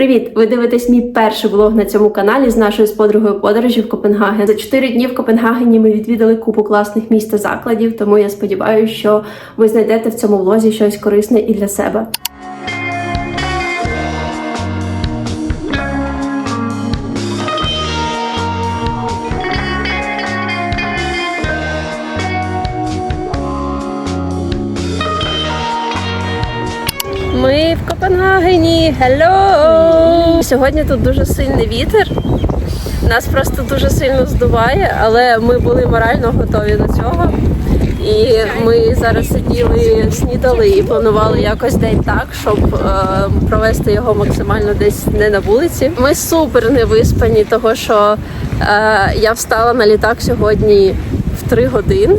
Привіт! Ви дивитесь мій перший влог на цьому каналі з нашою з подругою подорожі в Копенгаген. За 4 дні в Копенгагені ми відвідали купу класних міст та закладів, тому я сподіваюся, що ви знайдете в цьому влозі щось корисне і для себе. Копенгагені. Hello! Сьогодні тут дуже сильний вітер. Нас просто дуже сильно здуває, але ми були морально готові до цього. І ми зараз сиділи, снідали і планували якось день так, щоб е, провести його максимально десь не на вулиці. Ми супер не виспані, того що е, я встала на літак сьогодні в 3 години,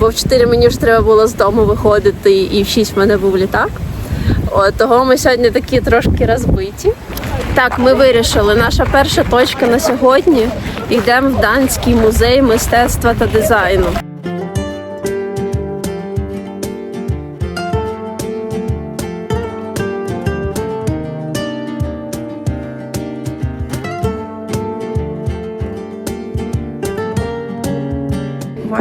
бо в 4 мені вже треба було з дому виходити, і в 6 в мене був літак. От, того ми сьогодні такі трошки розбиті. Так, ми вирішили. Наша перша точка на сьогодні. Йдемо в Данський музей мистецтва та дизайну.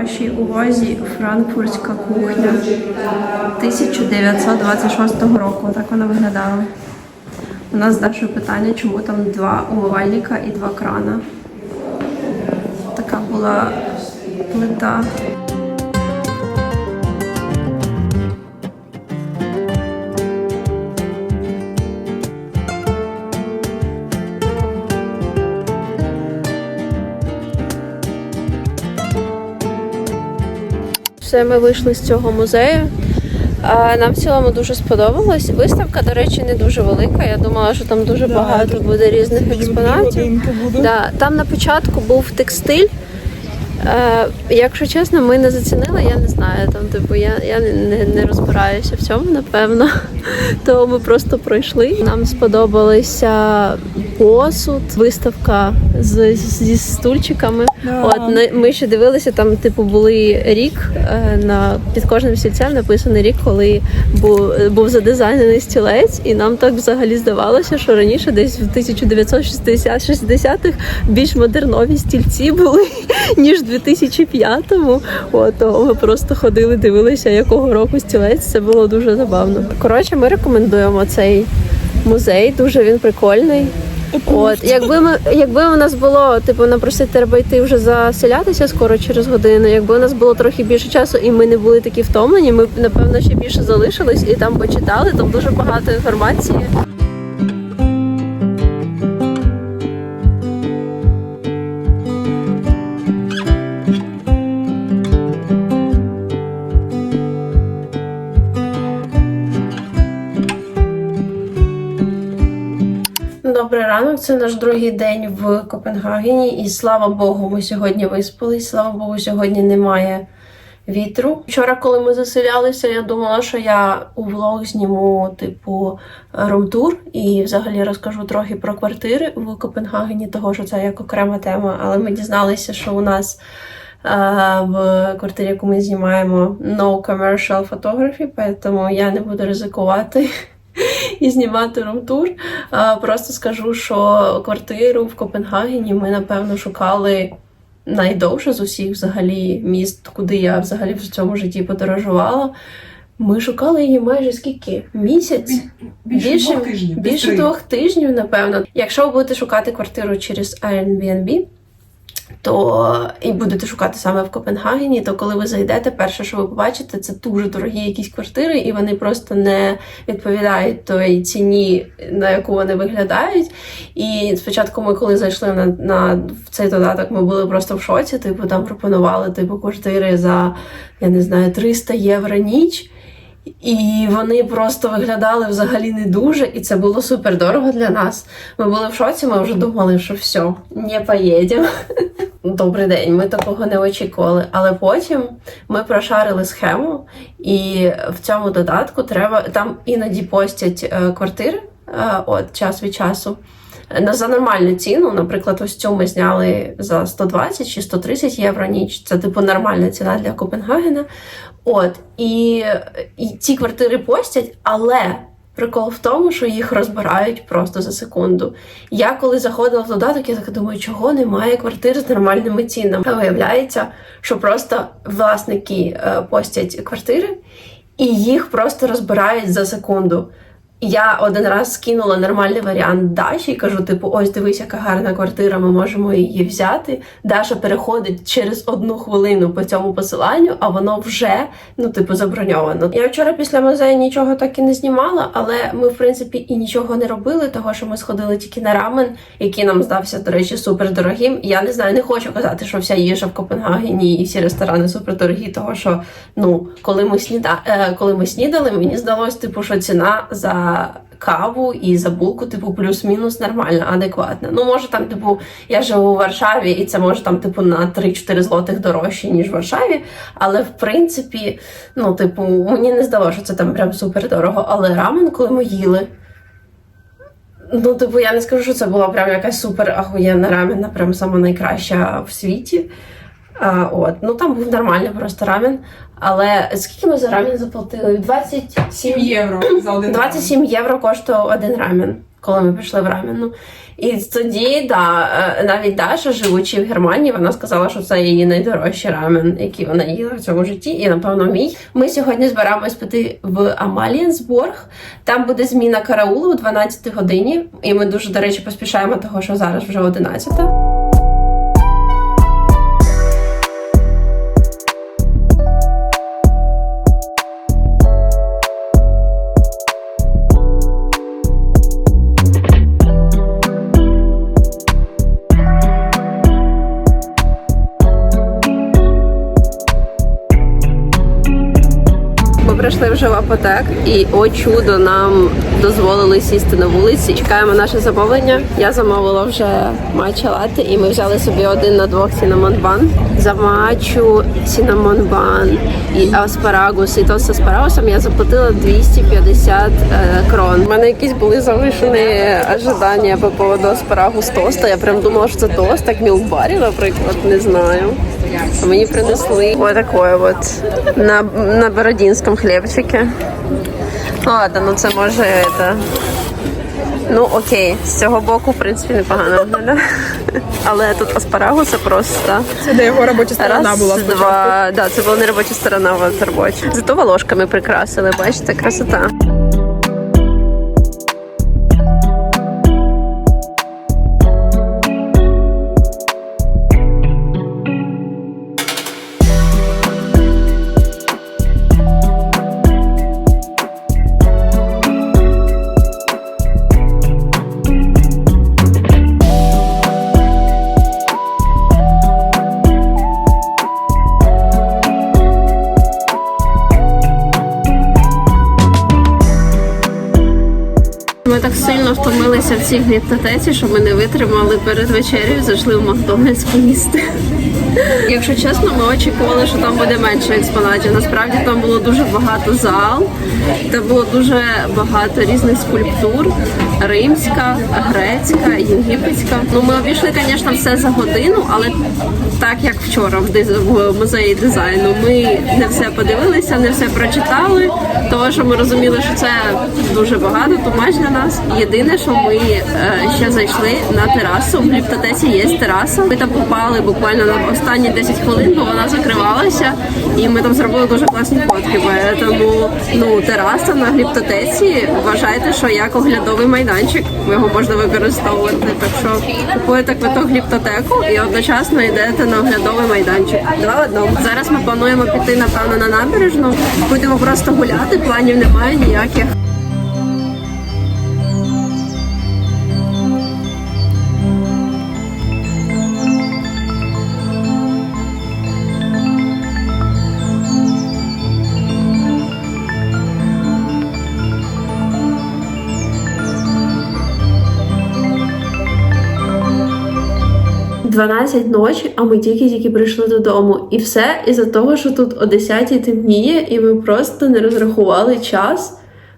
Вашій увазі франкфуртська кухня 1926 року. Так вона виглядала. У нас далі питання, чому там два умивальника і два крана. Така була плита. Все, ми вийшли з цього музею. Нам в цілому дуже сподобалось. Виставка, до речі, не дуже велика. Я думала, що там дуже багато буде різних експонатів. Да, там на початку був текстиль. Е, якщо чесно, ми не зацінили, я не знаю. Там, типу, я, я не, не, не розбираюся в цьому, напевно. То ми просто пройшли. Нам сподобалися посуд, виставка з, зі стульчиками. От ми- ми ще дивилися, там, типу, були рік е, на під кожним стільцем написаний рік, коли був, був задизайнений стілець, і нам так взагалі здавалося, що раніше, десь в 1960-60-х, більш модернові стільці були, ніж в 2005-му. От то ми просто ходили, дивилися, якого року стілець. Це було дуже забавно. Коротше, ми рекомендуємо цей музей. Дуже він прикольний. От, якби ми, якби у нас було, типу, напросити треба йти вже заселятися скоро через годину. Якби у нас було трохи більше часу і ми не були такі втомлені, ми б напевно ще більше залишились і там почитали. Там дуже багато інформації. Це наш другий день в Копенгагені, і слава Богу, ми сьогодні виспались. Слава Богу, сьогодні немає вітру. Вчора, коли ми заселялися, я думала, що я у влог зніму типу румтур і взагалі розкажу трохи про квартири в Копенгагені, того що це як окрема тема. Але ми дізналися, що у нас е, в квартирі, яку ми знімаємо, no commercial photography, тому я не буду ризикувати і знімати румтур. Просто скажу, що квартиру в Копенгагені ми, напевно, шукали найдовше з усіх взагалі міст, куди я взагалі в цьому житті подорожувала. Ми шукали її майже скільки? Місяць? Більше двох тижнів. більше двох тижнів, напевно. Якщо ви будете шукати квартиру через Airbnb, то і будете шукати саме в Копенгагені, то коли ви зайдете, перше, що ви побачите, це дуже дорогі якісь квартири, і вони просто не відповідають той ціні, на яку вони виглядають. І спочатку ми, коли зайшли на, на в цей додаток, ми були просто в шоці. Типу, там пропонували типу квартири за я не знаю 300 євро ніч. І вони просто виглядали взагалі не дуже, і це було супер дорого для нас. Ми були в шоці, ми вже думали, що все, не поїдемо. Добрий день, ми такого не очікували. Але потім ми прошарили схему, і в цьому додатку треба там іноді постять е, квартири е, от час від часу. За нормальну ціну, наприклад, ось цю ми зняли за 120 чи 130 євро ніч. Це типу нормальна ціна для Копенгагена. От і, і ці квартири постять, але Прикол в тому, що їх розбирають просто за секунду. Я коли заходила в додаток, я так думаю, чого немає квартир з нормальними цінами. А виявляється, що просто власники е, постять квартири і їх просто розбирають за секунду. Я один раз скинула нормальний варіант Даші і кажу: типу, ось дивись, яка гарна квартира, ми можемо її взяти. Даша переходить через одну хвилину по цьому посиланню, а воно вже ну, типу, заброньовано. Я вчора після музею нічого так і не знімала, але ми, в принципі, і нічого не робили, того що ми сходили тільки на рамен, який нам здався, до речі, супер дорогим. Я не знаю, не хочу казати, що вся їжа в Копенгагені і всі ресторани супер дорогі, того що ну, коли ми сніда... е, коли ми снідали, мені здалось, типу, що ціна за каву і за булку, типу, плюс-мінус нормальна, адекватна. Ну, може, там, типу, я живу у Варшаві, і це може там, типу, на 3-4 злотих дорожче, ніж в Варшаві. Але в принципі, ну, типу, мені не здалося, що це там прям супер дорого. Але рамен, коли ми їли. Ну, типу, я не скажу, що це була прям якась супер ахуєнна раменна, прям найкраща в світі. А, от. Ну там був нормальний просто рамен. Але скільки ми за рамен заплатили? 27 7 євро за один 27 євро коштував один рамен, коли ми пішли в раменну. І тоді, да, е, навіть Даша, живучи в Германії, вона сказала, що це її найдорожчий рамен, який вона їла в цьому житті, і напевно мій. Ми сьогодні збираємось піти в Амалієнсбург. Там буде зміна караулу о 12 годині. І ми дуже, до речі, поспішаємо, того що зараз вже 11. Прийшли вже в апотек, і о чудо нам дозволили сісти на вулиці. Чекаємо наше замовлення. Я замовила вже матча латте, і ми взяли собі один на двох цінамон бан. За матчу цінамон бан і аспарагус. І то з аспарагусом я заплатила 250 е, крон. У мене якісь були завишені ожидання по поводу аспарагус тоста. Я прям думала, що це тост, так мілкбарі, наприклад, не знаю. Мені принесли вот такое вот на, на бородинському хлібчику. Ну ладно, ну це може это. Ну окей, з цього боку, в принципі, непогано виглядає. Але тут аспарагуса просто. Це де його робоча сторона Раз, була спочатку. два. Да, це була не робоча сторона, а робоча. Зато волошками прикрасили, бачите, красота. Втомилися в цій глітотеці, що ми не витримали перед вечерею, зайшли в Макдональдс поїсти. Якщо чесно, ми очікували, що там буде менше експонатів. Насправді там було дуже багато зал, там було дуже багато різних скульптур: римська, грецька, єгипетська. Ну ми обійшли, звісно, все за годину, але так як вчора в музеї дизайну, ми не все подивилися, не все прочитали, тому що ми розуміли, що це дуже багато, тумач для нас. Єдине, що ми е, ще зайшли на терасу. В ліптотесі є тераса. Ми там попали буквально на останні 10 хвилин, бо вона закривалася, і ми там зробили дуже класні фотки. Тому ну тераса на гліптотеці. Вважайте, що як оглядовий майданчик його можна використовувати. Так що купуєте квиток гліптотеку і одночасно йдете на оглядовий майданчик. Два в одному. Зараз ми плануємо піти напевно на набережну. Будемо просто гуляти. Планів немає ніяких. Дванадцять ночі, а ми тільки-тільки прийшли додому. І все із-за того, що тут о 10 темніє, і ми просто не розрахували час.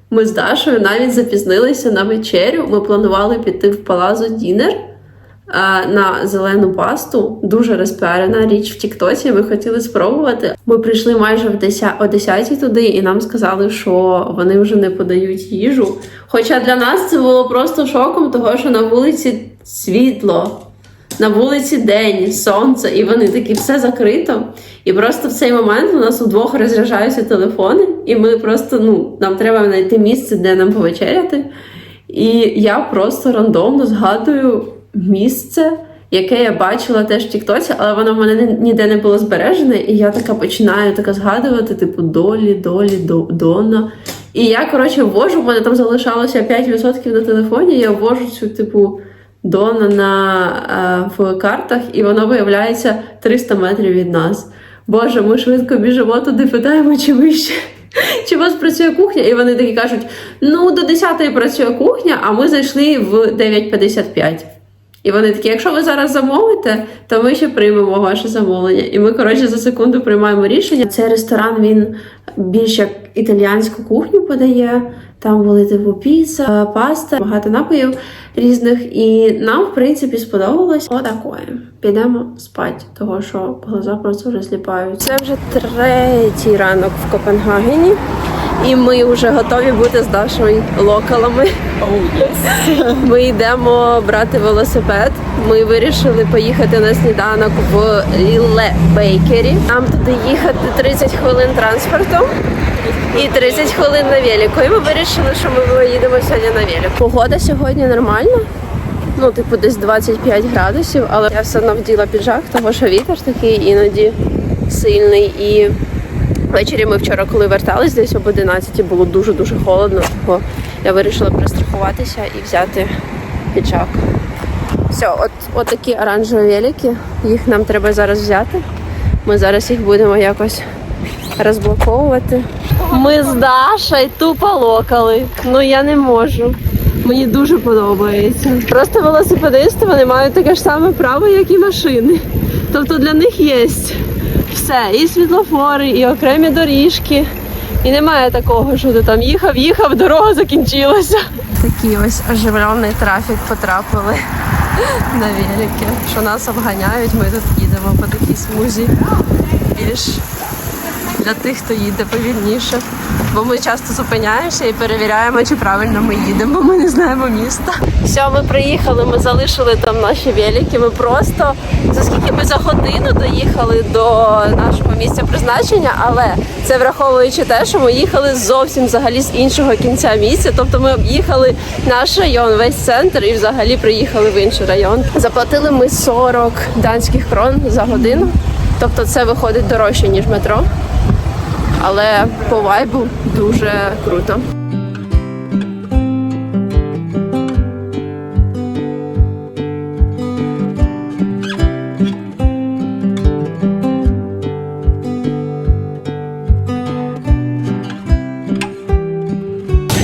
Ми з Дашою навіть запізнилися на вечерю. Ми планували піти в Палазо Дінер. е, на зелену пасту. Дуже розпіарена річ в Тіктоці. Ми хотіли спробувати. Ми прийшли майже в 10, о 10 туди, і нам сказали, що вони вже не подають їжу. Хоча для нас це було просто шоком, того що на вулиці світло. На вулиці день, сонце, і вони такі все закрито. І просто в цей момент у нас удвох розряджаються телефони, і ми просто ну нам треба знайти місце, де нам повечеряти. І я просто рандомно згадую місце, яке я бачила теж в Тіктоці, але воно в мене ніде не було збережене. І я така починаю така згадувати, типу, долі, долі, до, дона. І я, коротше, ввожу, в мене там залишалося 5% на телефоні, я ввожу цю, типу, Дона на, е, в картах, і воно виявляється 300 метрів від нас. Боже, ми швидко біжимо туди, питаємо, чи вище. Чи у вас працює кухня? І вони такі кажуть: ну, до 10 працює кухня, а ми зайшли в 9.55. І вони такі, якщо ви зараз замовите, то ми ще приймемо ваше замовлення. І ми, коротше, за секунду приймаємо рішення. Цей ресторан він більш як італіянську кухню подає. Там були типу піца, паста, багато напоїв різних. І нам, в принципі, сподобалось отакое. Підемо спати, того що глаза просто розліпають. Це вже третій ранок в Копенгагені, і ми вже готові бути з Дашою локалами. Ми йдемо брати велосипед. Ми вирішили поїхати на сніданок в Ліле Бейкері. Нам туди їхати 30 хвилин транспортом і 30 хвилин на велику. І ми вирішили, що ми поїдемо сьогодні на велику. Погода сьогодні нормальна. Ну, типу, десь 25 градусів, але я все одно вділа піджак, тому що вітер такий іноді сильний. І ввечері ми вчора, коли вертались, десь об 11 було дуже-дуже холодно, тому я вирішила перестрахуватися і взяти піджак. Все, от, от такі оранжеві велики. Їх нам треба зараз взяти. Ми зараз їх будемо якось розблоковувати. Ми з Дашою тупо локали. Ну я не можу. Мені дуже подобається. Просто велосипедисти вони мають таке ж саме право, як і машини. Тобто для них є все, і світлофори, і окремі доріжки. І немає такого, що ти там їхав, їхав, дорога закінчилася. Такий ось оживлений трафік потрапили на велики, що нас обганяють. Ми тут їдемо по такій смузі більш для тих, хто їде повільніше. Бо ми часто зупиняємося і перевіряємо, чи правильно ми їдемо, бо ми не знаємо міста. Все, ми приїхали, ми залишили там наші велики. Ми просто за скільки ми за годину доїхали до нашого місця призначення, але це враховуючи те, що ми їхали зовсім взагалі з іншого кінця місця. Тобто ми об'їхали наш район, весь центр і взагалі приїхали в інший район. Заплатили ми 40 данських крон за годину. Тобто це виходить дорожче, ніж метро але по вайбу дуже круто.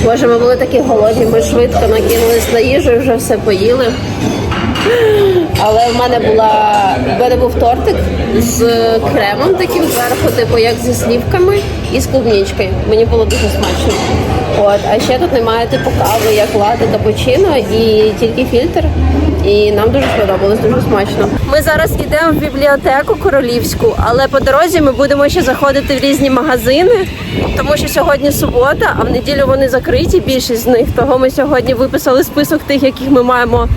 Боже, ми були такі голодні, ми швидко накинулись на їжу і вже все поїли. Але в мене була в мене був тортик з кремом таким зверху, типу як зі слівками і з клубничкою. Мені було дуже смачно. От, а ще тут немає типу кави, як лати, капучино і тільки фільтр. І нам дуже сподобалось, дуже смачно. Ми зараз йдемо в бібліотеку королівську, але по дорозі ми будемо ще заходити в різні магазини, тому що сьогодні субота, а в неділю вони закриті, більшість з них. Того ми сьогодні виписали список тих, яких ми маємо,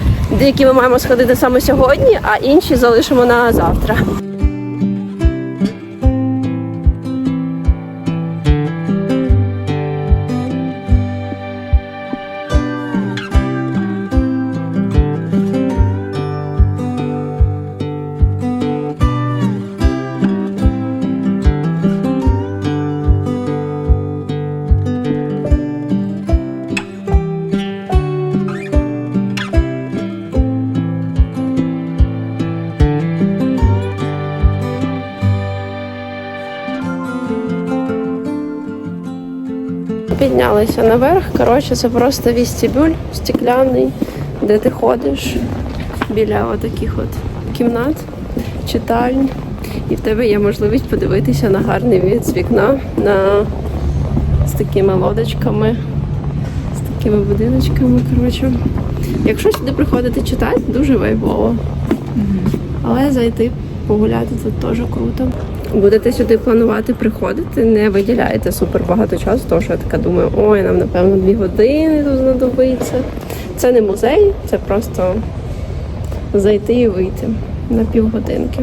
які ми маємо сходити саме сьогодні, а інші залишимо на завтра. Піднялися наверх. Коротше, це просто вестибюль стекляний, де ти ходиш біля отаких от кімнат, читальń. І в тебе є можливість подивитися на гарний від з вікна на з такими лодочками, з такими будиночками. Коротше, якщо сюди приходити читати, дуже вайбово. Але зайти погуляти тут теж круто. Будете сюди планувати приходити, не виділяєте супер багато часу, тому що я така думаю, ой, нам напевно дві години тут знадобиться. Це не музей, це просто зайти і вийти на півгодинки.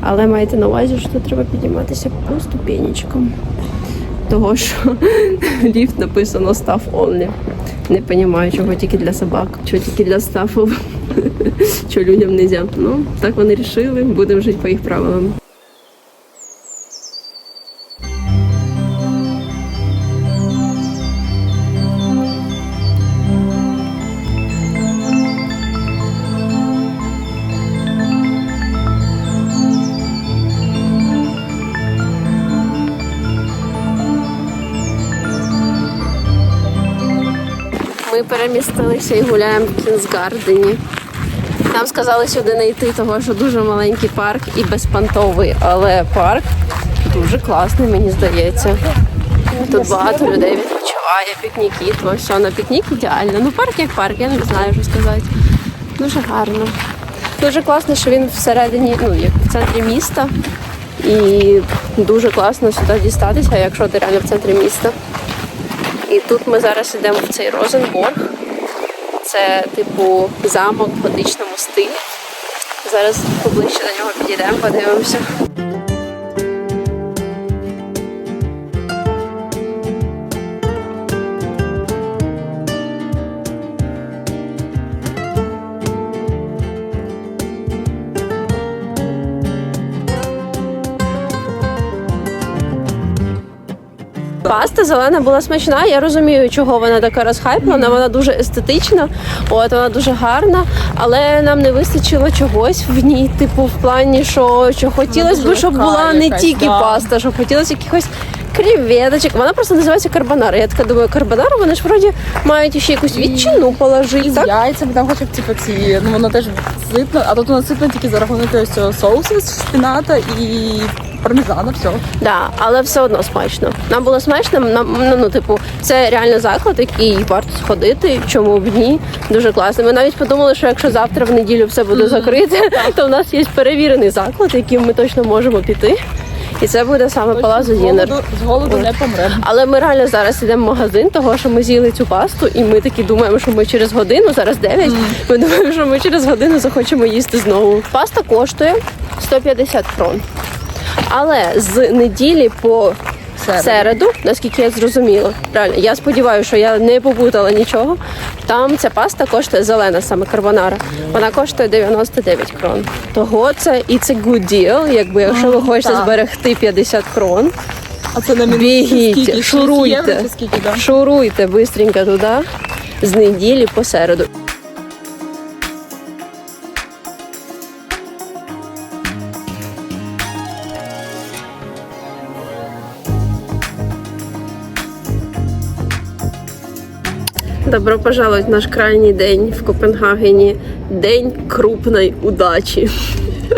Але майте на увазі, що треба підніматися по ступенечкам. Того, що ліфт написано staff only. Не розумію, чого тільки для собак, чого тільки для стафу, що людям не можна. Ну, так вони рішили, будемо жити по їх правилам. Перемістилися і гуляємо в Кінзгардені. Нам сказали сюди не йти, того що дуже маленький парк і безпантовий, але парк дуже класний, мені здається. Тут багато людей відпочиває, пікніки, то все на пікнік ідеально. Ну парк як парк, я не знаю, що сказати. Дуже гарно. Дуже класно, що він всередині, ну як в центрі міста. І дуже класно сюди дістатися, якщо ти реально в центрі міста. І тут ми зараз йдемо в цей Розенборг. Це типу замок в готичному стилі. Зараз поближче до нього підійдемо, подивимося. Паста зелена була смачна. Я розумію, чого вона така розхайплена. Вона дуже естетична, от вона дуже гарна, але нам не вистачило чогось в ній. Типу, в плані, що, що хотілося б, щоб була не якась, тільки да. паста, щоб хотілося якихось. Креветочок. Вона просто називається карбонара. Я така думаю, карбонара, вони ж вроді мають ще якусь відчину положити. Так? яйцями там хоча б типу ці, ну воно теж ситно, а тут воно ситно тільки за рахунок цього соусу з шпината і пармезана, все. Да, але все одно смачно. Нам було смачно. Нам ну, ну, типу, це реально заклад, який варто сходити. Чому б ні? Дуже класно. Ми навіть подумали, що якщо завтра в неділю все буде закрите, то в нас є перевірений заклад, яким ми точно можемо піти. І це буде саме Палазо з Дінер. з голоду не помремо. Але ми реально зараз йдемо в магазин, того що ми з'їли цю пасту, і ми такі думаємо, що ми через годину, зараз 9, Ми думаємо, що ми через годину захочемо їсти знову. Паста коштує 150 крон. Але з неділі по Середу. середу, наскільки я зрозуміла, реально, я сподіваюся, що я не попутала нічого. Там ця паста коштує зелена, саме карбонара. Вона коштує 99 крон. Того це і це good deal, якби якщо ви хочете так. зберегти 50 крон. А це на Бігіть, скільки? Шуруйте. Шуруйте бистренько туди з неділі по середу. Добро пожаловать в наш крайній день в Копенгагені. День крупної удачі.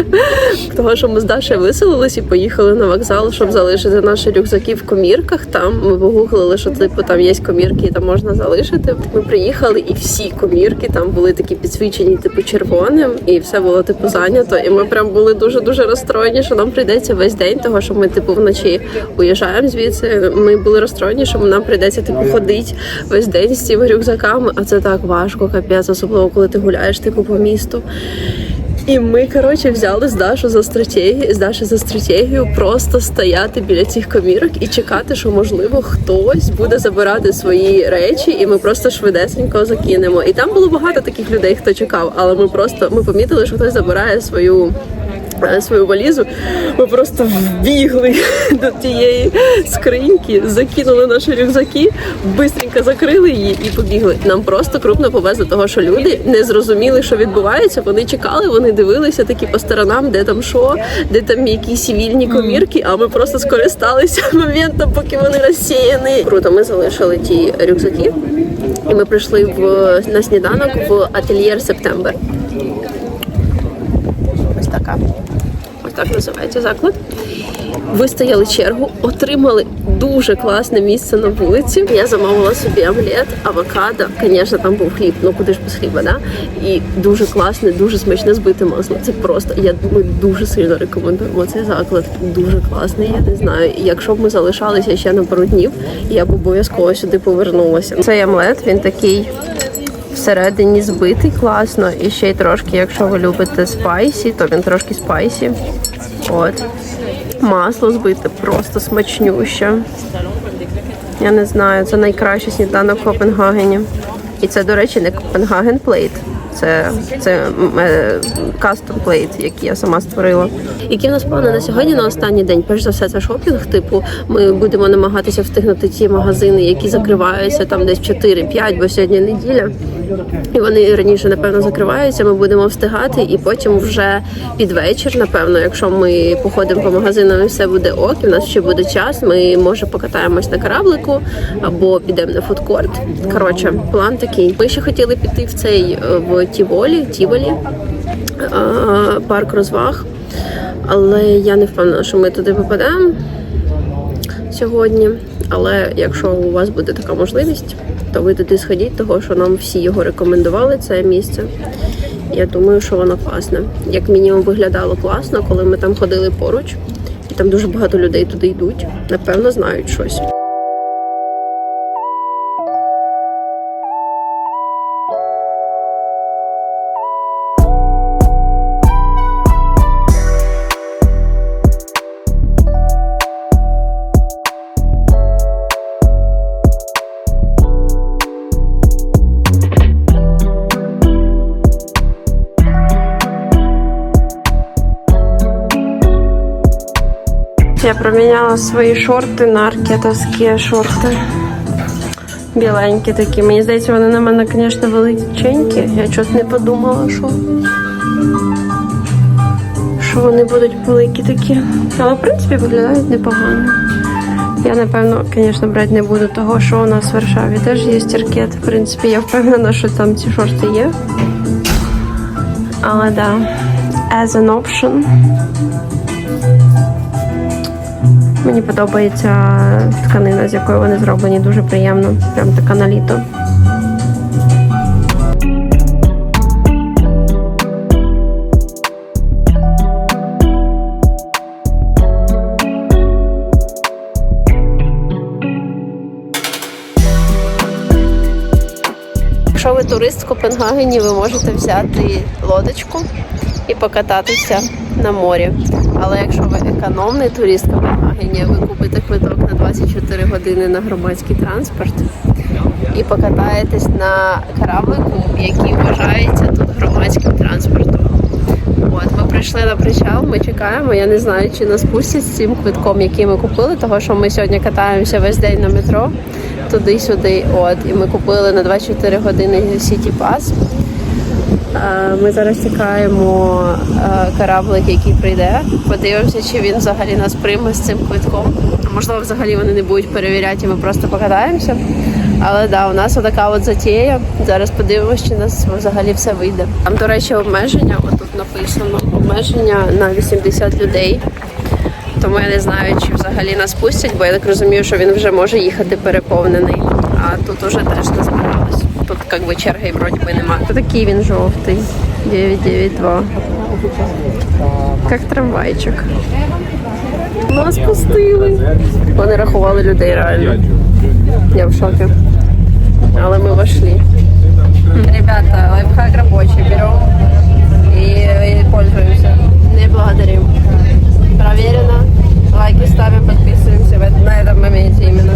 Того, що ми з Дашею виселились і поїхали на вокзал, щоб залишити наші рюкзаки в комірках. Там ми погуглили, що типу там є комірки, і там можна залишити. Ми приїхали, і всі комірки там були такі підсвічені, типу червоним, і все було типу зайнято. І ми прям були дуже дуже розстроєні, що нам прийдеться весь день, того що ми типу вночі уїжджаємо звідси. Ми були розстроєні, що нам прийдеться типу ходити весь день з цими рюкзаками. А це так важко, капець, особливо коли ти гуляєш типу по місту. І ми, коротше, взяли з Дашу за стратегію, з Даші за стратегію просто стояти біля цих комірок і чекати, що можливо хтось буде забирати свої речі, і ми просто швидесенько закинемо. І там було багато таких людей, хто чекав, але ми просто ми помітили, що хтось забирає свою. Е, Свою валізу ми просто вбігли до тієї скриньки, закинули наші рюкзаки, бистренько закрили її і побігли. Нам просто крупно повезло того, що люди не зрозуміли, що відбувається. Вони чекали, вони дивилися такі по сторонам, де там що, де там якісь вільні комірки. А ми просто скористалися моментом, поки вони розсіяні. Круто, ми залишили ті рюкзаки, і ми прийшли в на сніданок в ательєр Септембер. Ось така. Так називається заклад. вистояли чергу, отримали дуже класне місце на вулиці. Я замовила собі омлет, авокадо. Звісно, там був хліб, ну куди ж без хліба, да? І дуже класне, дуже смачне збите масло. Це просто я ми дуже сильно рекомендуємо цей заклад. Дуже класний. Я не знаю. Якщо б ми залишалися ще на пару днів, я б обов'язково сюди повернулася. Цей омлет він такий всередині збитий класно. І ще й трошки, якщо ви любите спайсі, то він трошки спайсі. От. Масло збите просто смачнюще. Я не знаю, це найкращий сніданок в Копенгагені. І це, до речі, не Копенгаген плейт. Це, це кастом плейт, який я сама створила. Які в нас плани на сьогодні на останній день? Перш за все, це шопінг. Типу, ми будемо намагатися встигнути ті магазини, які закриваються там десь 4-5, бо сьогодні неділя. І вони раніше, напевно, закриваються. Ми будемо встигати, і потім вже під вечір, напевно, якщо ми походимо по магазинам і все буде ок, і в нас ще буде час. Ми може покатаємось на кораблику або підемо на фудкорт. Коротше, план такий. Ми ще хотіли піти в цей е, в Тіволі, Тіволі е, парк розваг, але я не впевнена, що ми туди попадемо сьогодні. Але якщо у вас буде така можливість, то ви туди сходіть, того що нам всі його рекомендували, це місце. Я думаю, що воно класне. Як мінімум виглядало класно, коли ми там ходили поруч, і там дуже багато людей туди йдуть. Напевно, знають щось. Свої шорти на аркетовські шорти. Біленькі такі. Мені здається, вони на мене, звісно, величенькі. Я щось не подумала, що. Що вони будуть великі такі. Але в принципі виглядають непогано. Я напевно, звісно, брати не буду того, що у нас в Варшаві теж є стіркет. В принципі, я впевнена, що там ці шорти є. Але да, as an option. Мені подобається тканина, з якої вони зроблені, дуже приємно. Прям така на літо. Якщо ви турист в Копенгагені, ви можете взяти лодочку і покататися на морі. Але якщо ви економний турист Копенгагені, ви купите квиток на 24 години на громадський транспорт і покатаєтесь на кораблику, який вважається тут громадським транспортом. От, ми прийшли на причал, ми чекаємо. Я не знаю, чи нас пустять з цим квитком, який ми купили, того що ми сьогодні катаємося весь день на метро туди-сюди. От, і ми купили на 24 години City Pass. Е, Ми зараз чекаємо е, кораблик, який прийде. Подивимося, чи він взагалі нас прийме з цим квитком. Можливо, взагалі вони не будуть перевіряти, ми просто покатаємося. Але да, у нас отака от затія. Зараз подивимося, чи нас взагалі все вийде. Там, до речі, обмеження, отут написано, обмеження на 80 людей. Тому я не знаю, чи взагалі нас пустять, бо я так розумію, що він вже може їхати переповнений А тут уже теж не збиралось. Тут як би черги вроді би немає. Такий він жовтий. 992. Як трамвайчик. Нас пустили. Вони рахували людей реально. Я в шокі. Але ми вошли. Ребята, лайфхак рабочий. Берем и, и пользуемся. Не благодарим. Проверено. Лайки ставим, подписываемся в это- на этом моменте именно.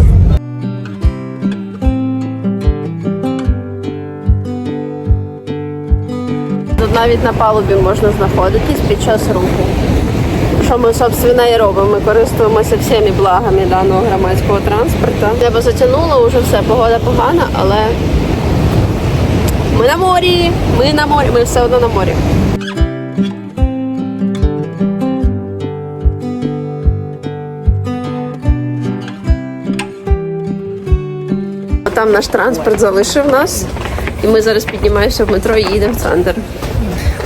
Тут навіть на палубі можна знаходитись під час руху. Що ми, собственно, і робимо? Ми користуємося всіми благами даного громадського транспорту. Небо затягнуло, вже все, погода погана, але ми на морі, ми на морі, ми все одно на морі. Там наш транспорт залишив нас, і ми зараз піднімаємося в метро і їдемо в центр.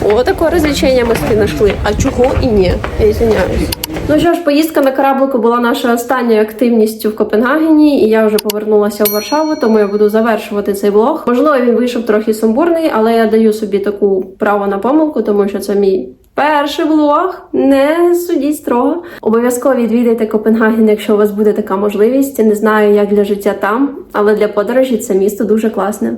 О, таке розвлечення ми собі знайшли. А чого і ні? Я извиняюсь. Ну що ж, поїздка на кораблику була нашою останньою активністю в Копенгагені, і я вже повернулася в Варшаву, тому я буду завершувати цей влог. Можливо, він вийшов трохи сумбурний, але я даю собі таку право на помилку, тому що це мій перший влог. Не судіть строго. Обов'язково відвідайте Копенгаген, якщо у вас буде така можливість. Не знаю, як для життя там, але для подорожі це місто дуже класне.